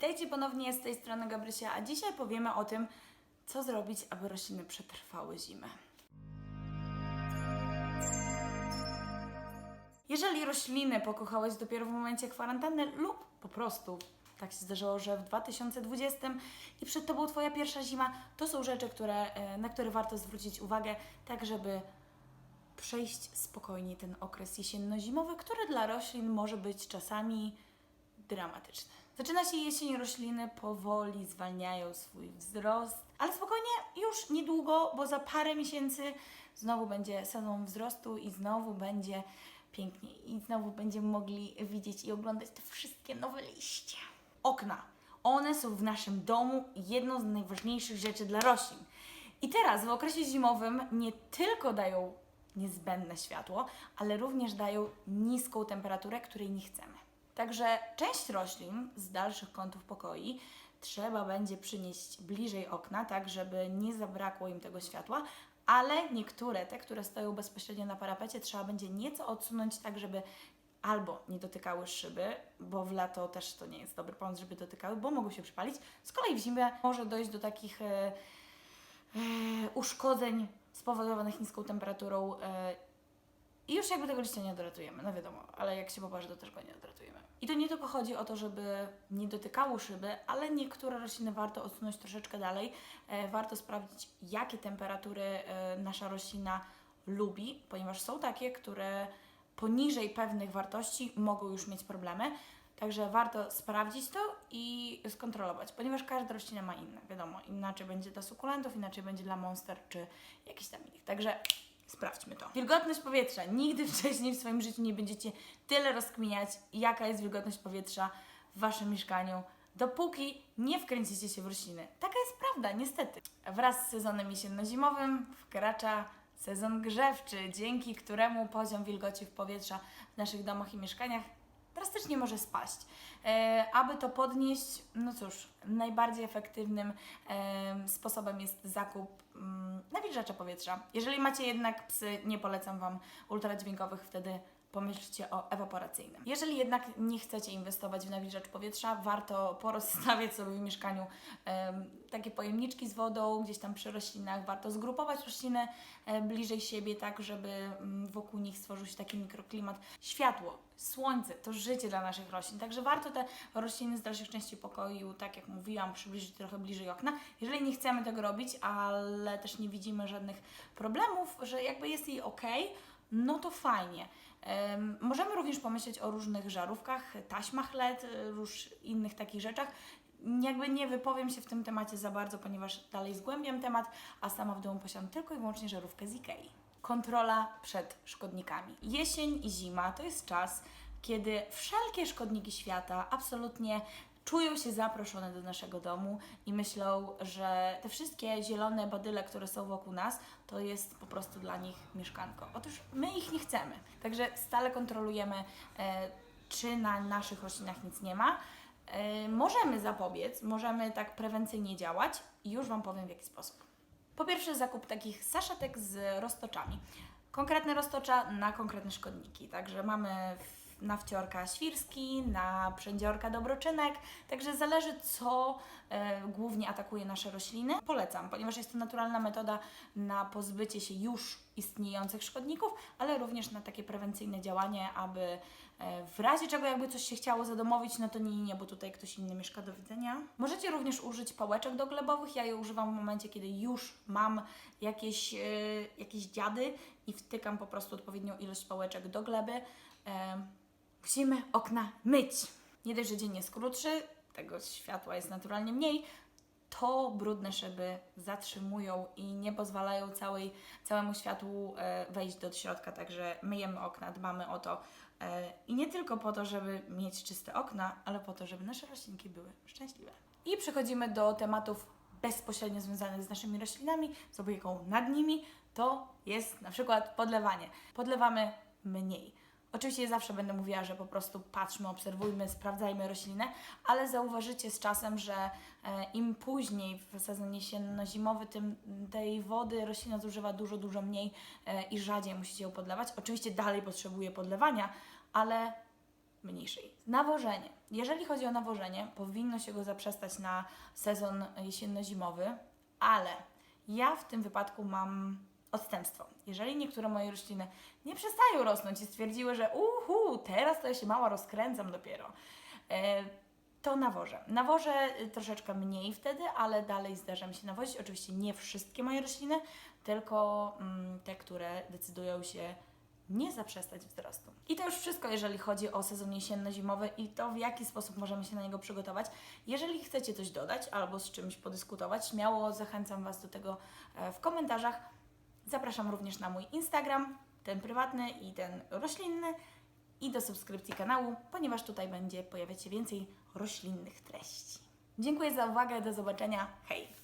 Witajcie ponownie z tej strony Gabrysia, a dzisiaj powiemy o tym, co zrobić, aby rośliny przetrwały zimę. Jeżeli rośliny pokochałeś dopiero w momencie kwarantanny lub po prostu tak się zdarzyło, że w 2020 i przed Tobą Twoja pierwsza zima, to są rzeczy, które, e, na które warto zwrócić uwagę, tak żeby przejść spokojnie ten okres jesienno-zimowy, który dla roślin może być czasami dramatyczny. Zaczyna się jesień, rośliny powoli zwalniają swój wzrost, ale spokojnie, już niedługo, bo za parę miesięcy znowu będzie sezon wzrostu i znowu będzie pięknie i znowu będziemy mogli widzieć i oglądać te wszystkie nowe liście. Okna. One są w naszym domu jedną z najważniejszych rzeczy dla roślin. I teraz w okresie zimowym nie tylko dają niezbędne światło, ale również dają niską temperaturę, której nie chcemy. Także część roślin z dalszych kątów pokoi trzeba będzie przynieść bliżej okna, tak żeby nie zabrakło im tego światła, ale niektóre, te, które stoją bezpośrednio na parapecie, trzeba będzie nieco odsunąć, tak żeby albo nie dotykały szyby, bo w lato też to nie jest dobry pomysł, żeby dotykały, bo mogą się przypalić. Z kolei w zimę może dojść do takich e, e, uszkodzeń spowodowanych niską temperaturą e, i już jakby tego liścia nie odratujemy, no wiadomo, ale jak się poparzy, to też go nie odratujemy. I to nie tylko chodzi o to, żeby nie dotykało szyby, ale niektóre rośliny warto odsunąć troszeczkę dalej. E, warto sprawdzić, jakie temperatury e, nasza roślina lubi, ponieważ są takie, które poniżej pewnych wartości mogą już mieć problemy. Także warto sprawdzić to i skontrolować, ponieważ każda roślina ma inne. Wiadomo, inaczej będzie dla sukulentów, inaczej będzie dla monster czy jakichś tam innych. Także sprawdźmy to. Wilgotność powietrza. Nigdy wcześniej w swoim życiu nie będziecie tyle rozkminiać, jaka jest wilgotność powietrza w waszym mieszkaniu, dopóki nie wkręcicie się w rośliny. Taka jest prawda, niestety. Wraz z sezonem jesienno-zimowym wkracza sezon grzewczy, dzięki któremu poziom wilgoci w powietrza w naszych domach i mieszkaniach drastycznie może spaść. E, aby to podnieść, no cóż, najbardziej efektywnym em, sposobem jest zakup mm, nawilżacza powietrza. Jeżeli macie jednak psy, nie polecam Wam ultradźwiękowych, wtedy pomyślcie o ewaporacyjnym. Jeżeli jednak nie chcecie inwestować w nawilżacz powietrza, warto porozstawiać sobie w mieszkaniu em, takie pojemniczki z wodą, gdzieś tam przy roślinach. Warto zgrupować rośliny e, bliżej siebie, tak żeby mm, wokół nich stworzył się taki mikroklimat. Światło, słońce to życie dla naszych roślin, także warto te rośliny z dalszych części pokoju, tak jak mówiłam, przybliżyć trochę bliżej okna. Jeżeli nie chcemy tego robić, ale też nie widzimy żadnych problemów, że jakby jest jej ok, no to fajnie. Em, możemy również pomyśleć o różnych żarówkach, taśmach LED, róż innych takich rzeczach. Jakby nie wypowiem się w tym temacie za bardzo, ponieważ dalej zgłębiam temat, a sama w domu posiadam tylko i wyłącznie żarówkę z Ikei. Kontrola przed szkodnikami. Jesień i zima to jest czas, kiedy wszelkie szkodniki świata absolutnie czują się zaproszone do naszego domu i myślą, że te wszystkie zielone badyle, które są wokół nas, to jest po prostu dla nich mieszkanko. Otóż my ich nie chcemy. Także stale kontrolujemy, e, czy na naszych roślinach nic nie ma. E, możemy zapobiec, możemy tak prewencyjnie działać i już Wam powiem w jaki sposób. Po pierwsze, zakup takich saszetek z roztoczami. Konkretne roztocza na konkretne szkodniki. Także mamy w- na wciorka świrski, na przędziorka dobroczynek. Także zależy, co e, głównie atakuje nasze rośliny. Polecam, ponieważ jest to naturalna metoda na pozbycie się już istniejących szkodników, ale również na takie prewencyjne działanie, aby e, w razie czego jakby coś się chciało zadomowić, no to nie, nie, bo tutaj ktoś inny mieszka do widzenia. Możecie również użyć pałeczek doglebowych. Ja je używam w momencie, kiedy już mam jakieś, e, jakieś dziady i wtykam po prostu odpowiednią ilość pałeczek do gleby. E, musimy okna myć. Nie dość, że dzień jest krótszy, tego światła jest naturalnie mniej, to brudne szyby zatrzymują i nie pozwalają całej, całemu światłu e, wejść do środka, także myjemy okna, dbamy o to. E, I nie tylko po to, żeby mieć czyste okna, ale po to, żeby nasze roślinki były szczęśliwe. I przechodzimy do tematów bezpośrednio związanych z naszymi roślinami, z opieką nad nimi. To jest na przykład podlewanie. Podlewamy mniej. Oczywiście zawsze będę mówiła, że po prostu patrzmy, obserwujmy, sprawdzajmy roślinę, ale zauważycie z czasem, że e, im później w sezonie jesienno-zimowy, tym tej wody roślina zużywa dużo, dużo mniej e, i rzadziej musicie ją podlewać. Oczywiście dalej potrzebuje podlewania, ale mniejszej. Nawożenie. Jeżeli chodzi o nawożenie, powinno się go zaprzestać na sezon jesienno-zimowy, ale ja w tym wypadku mam odstępstwo. Jeżeli niektóre moje rośliny nie przestają rosnąć i stwierdziły, że uhu, teraz to ja się mała rozkręcam dopiero, e, to nawożę. Nawożę y, troszeczkę mniej wtedy, ale dalej zdarza mi się nawozić. Oczywiście nie wszystkie moje rośliny, tylko mm, te, które decydują się nie zaprzestać wzrostu. I to już wszystko, jeżeli chodzi o sezon jesienno-zimowy i to, w jaki sposób możemy się na niego przygotować. Jeżeli chcecie coś dodać albo z czymś podyskutować, śmiało zachęcam Was do tego e, w komentarzach. Zapraszam również na mój Instagram, ten prywatny i ten roślinny i do subskrypcji kanału, ponieważ tutaj będzie pojawiać się więcej roślinnych treści. Dziękuję za uwagę, do zobaczenia, hej!